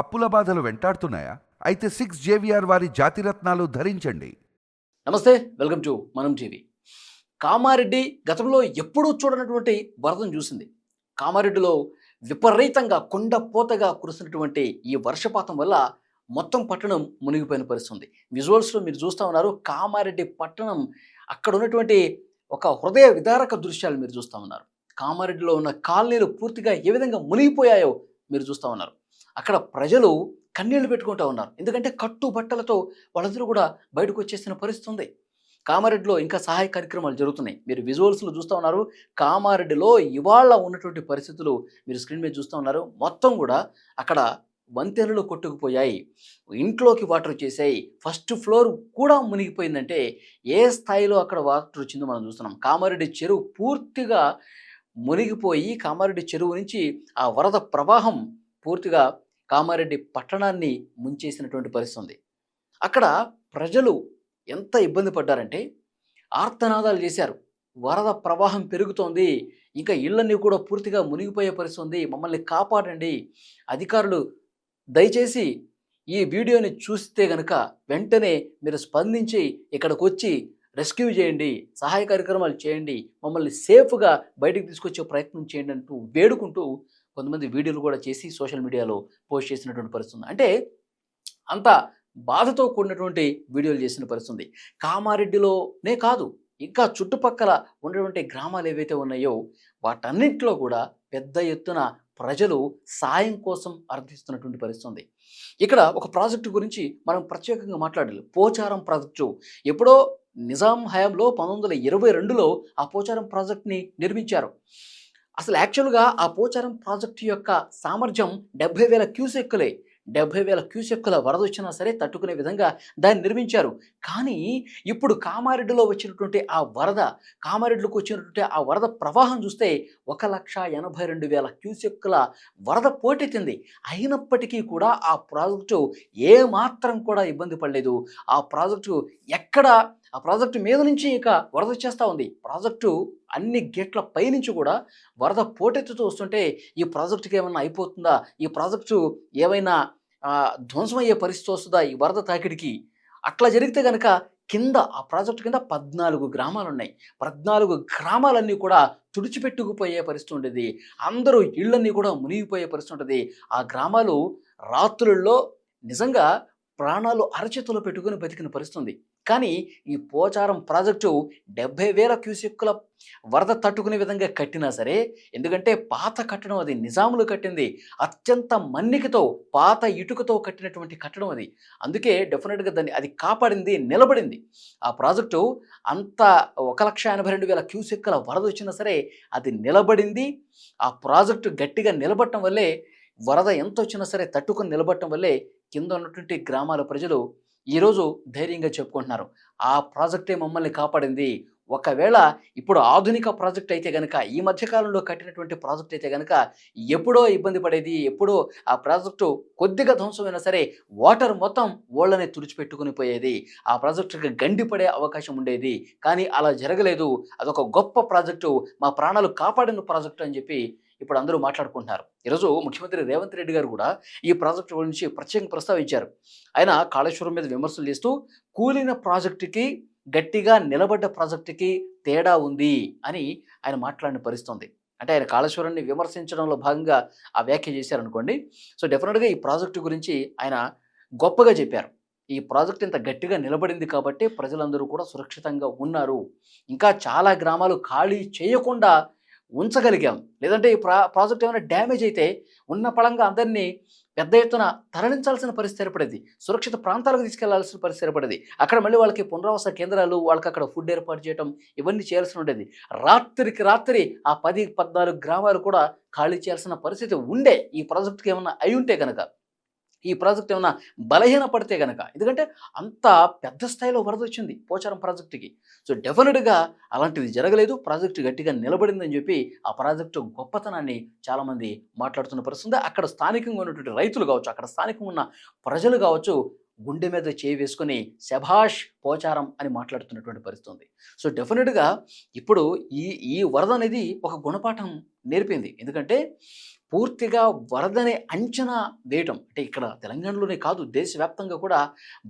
అప్పుల బాధలు వెంటాడుతున్నాయా? అయితే సిక్స్ జేవిఆర్ వారి జాతిరత్నాలు ధరించండి. Namaste welcome to Manam TV. Kamareddy గతంలో ఎప్పుడూ చూడనటువంటి వరదను చూసింది. కామారెడ్డిలో విపరీతంగా కొండపోతగా కురిసినటువంటి ఈ వర్షపాతం వల్ల మొత్తం పట్టణం మునిగిపోయిన పరిస్థితుంది. విజువల్స్లో మీరు చూస్తూ ఉన్నారు కామారెడ్డి పట్టణం అక్కడ ఉన్నటువంటి ఒక హృదయ విదారక దృశ్యాలు మీరు చూస్తూ ఉన్నారు. కామారెడ్డిలో ఉన్న కాలనీలు పూర్తిగా ఏ విధంగా మునిగిపోయాయో మీరు చూస్తూ ఉన్నారు. అక్కడ ప్రజలు కన్నీళ్ళు పెట్టుకుంటూ ఉన్నారు. ఎందుకంటే కట్టు బట్టలతో వాళ్ళందరూ కూడా బయటకు వచ్చేసిన పరిస్థితి ఉంది కామారెడ్డిలో ఇంకా సహాయ కార్యక్రమాలు జరుగుతున్నాయి. మీరు విజువల్స్లో చూస్తూ ఉన్నారు. కామారెడ్డిలో ఇవాళ ఉన్నటువంటి పరిస్థితులు మీరు స్క్రీన్ మీద చూస్తూ ఉన్నారు. మొత్తం కూడా అక్కడ వంతెనలు కొట్టుకుపోయాయి. ఇంట్లోకి వాటర్ వచ్చేసాయి. ఫస్ట్ ఫ్లోర్ కూడా మునిగిపోయిందంటే ఏ స్థాయిలో అక్కడ వాటర్ వచ్చిందో మనం చూస్తున్నాం. కామారెడ్డి చెరువు పూర్తిగా మునిగిపోయి కామారెడ్డి చెరువు నుంచి ఆ వరద ప్రవాహం పూర్తిగా కామారెడ్డి పట్టణాన్ని ముంచేసినటువంటి పరిస్థితి ఉంది అక్కడ ప్రజలు ఎంత ఇబ్బంది పడ్డారంటే ఆర్తనాదాలు చేశారు. వరద ప్రవాహం పెరుగుతోంది. ఇంకా ఇళ్ళన్నీ కూడా పూర్తిగా మునిగిపోయే పరిస్థితి ఉంది. మమ్మల్ని కాపాడండి. అధికారులు దయచేసి ఈ వీడియోని చూస్తే కనుక వెంటనే మీరు స్పందించి ఇక్కడికి వచ్చి రెస్క్యూ చేయండి. సహాయ కార్యక్రమాలు చేయండి. మమ్మల్ని సేఫ్గా బయటికి తీసుకొచ్చే ప్రయత్నం చేయండి అంటూ వేడుకుంటూ కొంతమంది వీడియోలు కూడా చేసి సోషల్ మీడియాలో పోస్ట్ చేసినటువంటి పరిస్థితి అంటే అంత బాధతో కూడినటువంటి వీడియోలు చేసిన పరిస్థితి కామారెడ్డిలోనే కాదు ఇంకా చుట్టుపక్కల ఉన్నటువంటి గ్రామాలు ఏవైతే ఉన్నాయో వాటన్నింటిలో కూడా పెద్ద ఎత్తున ప్రజలు సాయం కోసం అర్థిస్తున్నటువంటి పరిస్థితి ఇక్కడ ఒక ప్రాజెక్టు గురించి మనం ప్రత్యేకంగా మాట్లాడాలి. పోచారం ప్రాజెక్టు. ఎప్పుడో నిజాం హయాంలో పంతొమ్మిది వందల ఇరవై రెండులో ఆ పోచారం ప్రాజెక్ట్ని నిర్మించారు. అసలు యాక్చువల్గా ఆ పోచారం ప్రాజెక్టు యొక్క సామర్థ్యం డెబ్బై వేల క్యూసెక్కులే. డెబ్బై వేల క్యూసెక్కుల వరద వచ్చినా సరే తట్టుకునే విధంగా దాన్ని నిర్మించారు. కానీ ఇప్పుడు కామారెడ్డిలో వచ్చినటువంటి ఆ వరద కామారెడ్డిలోకి వచ్చినటువంటి ఆ వరద ప్రవాహం చూస్తే ఒక లక్ష ఎనభై రెండు వేల క్యూసెక్కుల వరద పోటెత్తింది. అయినప్పటికీ కూడా ఆ ప్రాజెక్టు ఏమాత్రం కూడా ఇబ్బంది పడలేదు. ఆ ప్రాజెక్టు ఎక్కడ ఆ ప్రాజెక్టు మీద నుంచి ఇక వరద వచ్చేస్తూ ఉంది. ప్రాజెక్టు అన్ని గేట్ల పైనుంచి కూడా వరద పోటెత్తుతూ వస్తుంటే ఈ ప్రాజెక్టుకి ఏమైనా అయిపోతుందా? ఈ ప్రాజెక్టు ఏమైనా ధ్వంసమయ్యే పరిస్థితి వస్తుందా? ఈ వరద తాకిడికి? అట్లా జరిగితే కనుక కింద ఆ ప్రాజెక్టు కింద పద్నాలుగు గ్రామాలు ఉన్నాయి పద్నాలుగు గ్రామాలన్నీ కూడా తుడిచిపెట్టుకుపోయే పరిస్థితి ఉండేది. అందరూ ఇళ్ళన్నీ కూడా మునిగిపోయే పరిస్థితి ఉంటుంది ఆ గ్రామాలు రాత్రుల్లో నిజంగా ప్రాణాలు అరచేతులు పెట్టుకుని బతికిన పరిస్థితి ఉంది. కానీ ఈ పోచారం ప్రాజెక్టు డెబ్బై వేల క్యూసెక్కుల వరద తట్టుకునే విధంగా కట్టినా సరే ఎందుకంటే పాత కట్టడం అది నిజాములు కట్టింది. అత్యంత మన్నికతో పాత ఇటుకతో కట్టినటువంటి కట్టడం అది. అందుకే డెఫినెట్గా దాన్ని అది కాపాడింది నిలబడింది. ఆ ప్రాజెక్టు అంత ఒక లక్ష ఎనభై రెండు వేల క్యూసెక్కుల వరద వచ్చినా సరే అది నిలబడింది. ఆ ప్రాజెక్టు గట్టిగా నిలబడటం వల్లే వరద ఎంత వచ్చినా సరే తట్టుకుని నిలబడటం వల్లే కింద ఉన్నటువంటి గ్రామాల ప్రజలు ఈరోజు ధైర్యంగా చెప్పుకుంటున్నారు. ఆ ప్రాజెక్టే మమ్మల్ని కాపాడింది. ఒకవేళ ఇప్పుడు ఆధునిక ప్రాజెక్ట్ అయితే కనుక ఈ మధ్యకాలంలో కట్టినటువంటి ప్రాజెక్ట్ అయితే కనుక ఎప్పుడో ఇబ్బంది పడేది ఎప్పుడో ఆ ప్రాజెక్టు కొద్దిగా ధ్వంసమైనా సరే వాటర్ మొత్తం ఓళ్ళని తుడిచిపెట్టుకుని పోయేది. ఆ ప్రాజెక్టుకి గండి పడే అవకాశం ఉండేది. కానీ అలా జరగలేదు. అదొక గొప్ప ప్రాజెక్టు. మా ప్రాణాలు కాపాడిన ప్రాజెక్టు అని చెప్పి ఇప్పుడు అందరూ మాట్లాడుకుంటున్నారు. ఈరోజు ముఖ్యమంత్రి రేవంత్ రెడ్డి గారు కూడా ఈ ప్రాజెక్టు గురించి ప్రత్యేకంగా ప్రస్తావించారు. ఆయన కాళేశ్వరం మీద విమర్శలు చేస్తూ కూలిన ప్రాజెక్టుకి గట్టిగా నిలబడ్డ ప్రాజెక్టుకి తేడా ఉంది అని ఆయన మాట్లాడిన పరిస్థితుంది. అంటే ఆయన కాళేశ్వరాన్ని విమర్శించడంలో భాగంగా ఆ వ్యాఖ్య చేశారనుకోండి. సో డెఫినెట్గా ఈ ప్రాజెక్టు గురించి ఆయన గొప్పగా చెప్పారు. ఈ ప్రాజెక్ట్ ఇంత గట్టిగా నిలబడింది కాబట్టి ప్రజలందరూ కూడా సురక్షితంగా ఉన్నారు. ఇంకా చాలా గ్రామాలు ఖాళీ చేయకుండా ఉంచగలిగాం. లేదంటే ఈ ప్రా ప్రాజెక్ట్ ఏమైనా డ్యామేజ్ అయితే ఉన్న పళంగా అందరినీ పెద్ద ఎత్తున తరలించాల్సిన పరిస్థితి ఏర్పడేది. సురక్షిత ప్రాంతాలకు తీసుకెళ్ళాల్సిన పరిస్థితి ఏర్పడేది. అక్కడ మళ్ళీ వాళ్ళకి పునరావాస కేంద్రాలు వాళ్ళకి అక్కడ ఫుడ్ ఏర్పాటు చేయడం ఇవన్నీ చేయాల్సి ఉండేది. రాత్రికి రాత్రి ఆ పది పద్నాలుగు గ్రామాలు కూడా ఖాళీ చేయాల్సిన పరిస్థితి ఉండే. ఈ ప్రాజెక్టుకి ఏమన్నా అయి ఉంటే కనుక ఈ ప్రాజెక్ట్ ఏమైనా బలహీన పడితే కనుక ఎందుకంటే అంత పెద్ద స్థాయిలో వరద వచ్చింది పోచారం ప్రాజెక్టుకి. సో డెఫినెట్గా అలాంటిది జరగలేదు ప్రాజెక్టు గట్టిగా నిలబడిందని చెప్పి ఆ ప్రాజెక్టు గొప్పతనాన్ని చాలామంది మాట్లాడుతున్న పరిస్థితి అక్కడ స్థానికంగా ఉన్నటువంటి రైతులు కావచ్చు అక్కడ స్థానికంగా ఉన్న ప్రజలు కావచ్చు గుండె మీద చేయి వేసుకొని శభాష్ పోచారం అని మాట్లాడుతున్నటువంటి పరిస్థితి ఉంది సో డెఫినెట్గా ఇప్పుడు ఈ ఈ వరద అనేది ఒక గుణపాఠం నేర్పింది. ఎందుకంటే పూర్తిగా వరదనే అంచనా వేయటం. అంటే ఇక్కడ తెలంగాణలోనే కాదు దేశవ్యాప్తంగా కూడా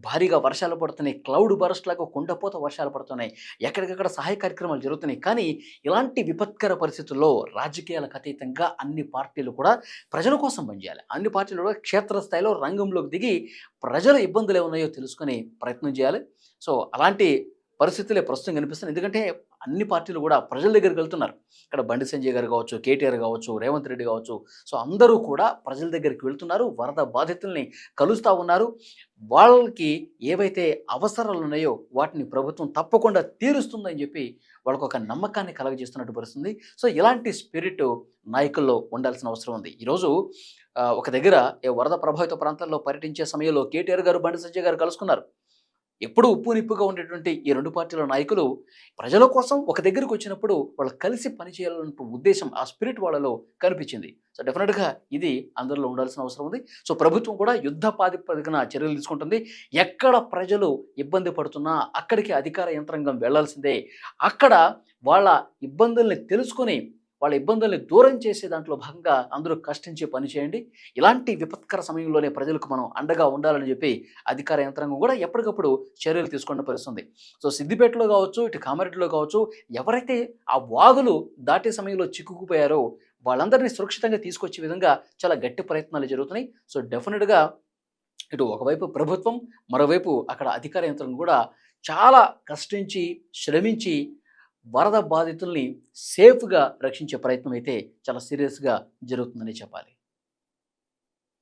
భారీగా వర్షాలు పడుతున్నాయి. క్లౌడ్ బరస్ట్లాగా కుండపోత వర్షాలు పడుతున్నాయి. ఎక్కడికక్కడ సహాయ కార్యక్రమాలు జరుగుతున్నాయి. కానీ ఇలాంటి విపత్కర పరిస్థితుల్లో రాజకీయాలకు అతీతంగా అన్ని పార్టీలు కూడా ప్రజల కోసం పనిచేయాలి. అన్ని పార్టీలు కూడా క్షేత్రస్థాయిలో రంగంలోకి దిగి ప్రజల ఇబ్బందులు ఏమున్నాయో తెలుసుకొని ప్రయత్నం చేయాలి. సో అలాంటి పరిస్థితులే ప్రస్తుతం కనిపిస్తుంది ఎందుకంటే అన్ని పార్టీలు కూడా ప్రజల దగ్గరికి వెళ్తున్నారు. ఇక్కడ బండి సంజయ్ గారు కావచ్చు కేటీఆర్ కావచ్చు రేవంత్ రెడ్డి కావచ్చు. సో అందరూ కూడా ప్రజల దగ్గరికి వెళ్తున్నారు వరద బాధితుల్ని కలుస్తూ ఉన్నారు. వాళ్ళకి ఏవైతే అవసరాలు ఉన్నాయో వాటిని ప్రభుత్వం తప్పకుండా తీరుస్తుందని చెప్పి వాళ్ళకు ఒక నమ్మకాన్ని కలగజేస్తున్నట్టు పరుస్తుంది సో ఇలాంటి స్పిరిట్ నాయకుల్లో ఉండాల్సిన అవసరం ఉంది. ఈరోజు ఒక దగ్గర ఏ వరద ప్రభావిత ప్రాంతాల్లో పర్యటించే సమయంలో కేటీఆర్ గారు బండి సంజయ్ గారు కలుసుకున్నారు. ఎప్పుడూ ఉప్పు నిప్పుగా ఉండేటువంటి ఈ రెండు పార్టీల నాయకులు ప్రజల కోసం ఒక దగ్గరికి వచ్చినప్పుడు వాళ్ళు కలిసి పనిచేయాలన్న ఉద్దేశం ఆ స్పిరిట్ వాళ్ళలో కనిపించింది. సో డెఫినెట్గా ఇది అందరిలో ఉండాల్సిన అవసరం ఉంది. సో ప్రభుత్వం కూడా యుద్ధ ప్రాతిపదికన చర్యలు తీసుకుంటుంది. ఎక్కడ ప్రజలు ఇబ్బంది పడుతున్నా అక్కడికి అధికార యంత్రాంగం వెళ్ళాల్సిందే. అక్కడ వాళ్ళ ఇబ్బందుల్ని తెలుసుకొని వాళ్ళ ఇబ్బందుల్ని దూరం చేసే దాంట్లో భాగంగా అందరూ కష్టించి పనిచేయండి ఇలాంటి విపత్కర సమయంలోనే ప్రజలకు మనం అండగా ఉండాలని చెప్పి అధికార యంత్రాంగం కూడా ఎప్పటికప్పుడు చర్యలు తీసుకున్న పరిస్థితుంది. సో సిద్దిపేటలో కావచ్చు ఇటు కామారెడ్డిలో కావచ్చు ఎవరైతే ఆ వాగులు దాటే సమయంలో చిక్కుకుపోయారో వాళ్ళందరినీ సురక్షితంగా తీసుకొచ్చే విధంగా చాలా గట్టి ప్రయత్నాలు జరుగుతున్నాయి. సో డెఫినెట్గా ఇటు ఒకవైపు ప్రభుత్వం మరోవైపు అక్కడ అధికార యంత్రం కూడా చాలా కష్టించి శ్రమించి వరద బాధితుల్ని సేఫ్గా రక్షించే ప్రయత్నం అయితే చాలా సీరియస్గా జరుగుతుందని చెప్పాలి.